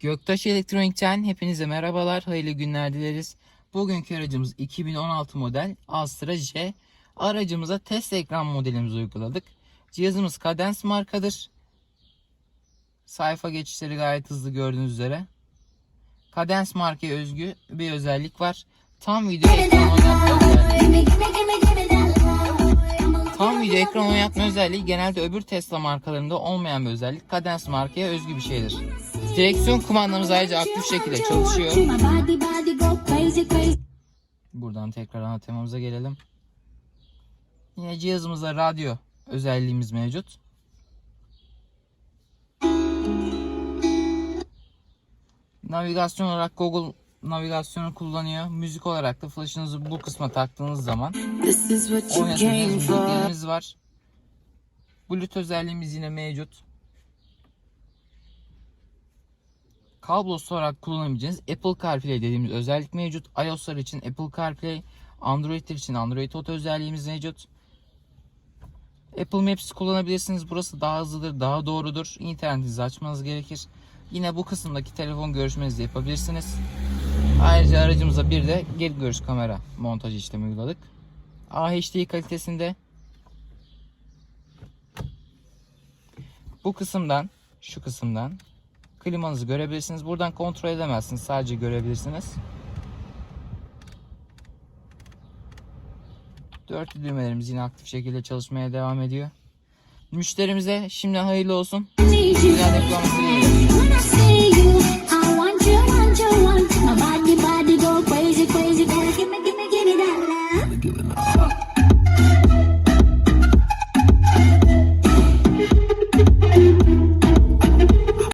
Göktaş Elektronik'ten hepinize merhabalar, hayırlı günler dileriz. Bugünkü aracımız 2016 model Astra J. Aracımıza test ekran modelimizi uyguladık. Cihazımız Cadence markadır. Sayfa geçişleri gayet hızlı gördüğünüz üzere. Cadence markaya özgü bir özellik var. Tam video ekran oynatma. Tam video ekran oynatma özelliği genelde öbür Tesla markalarında olmayan bir özellik. Cadence markaya özgü bir şeydir. Direksiyon kumandamız ayrıca aktif şekilde çalışıyor. Buradan tekrar ana temamıza gelelim. Yine cihazımızda radyo özelliğimiz mevcut. Navigasyon olarak Google navigasyonu kullanıyor. Müzik olarak da flash'ınızı bu kısma taktığınız zaman for. müziklerimiz var. Bluetooth özelliğimiz yine mevcut. Kablosuz olarak kullanabileceğiniz Apple CarPlay dediğimiz özellik mevcut. iOS'lar için Apple CarPlay, Android'ler için Android Auto özelliğimiz mevcut. Apple Maps kullanabilirsiniz. Burası daha hızlıdır, daha doğrudur. İnternetinizi açmanız gerekir. Yine bu kısımdaki telefon görüşmenizi yapabilirsiniz. Ayrıca aracımıza bir de geri görüş kamera montajı işlemi uyguladık. AHD kalitesinde bu kısımdan şu kısımdan klimanızı görebilirsiniz. Buradan kontrol edemezsiniz. Sadece görebilirsiniz. Dörtlü düğmelerimiz yine aktif şekilde çalışmaya devam ediyor. Müşterimize şimdi hayırlı olsun. Güzel reklaması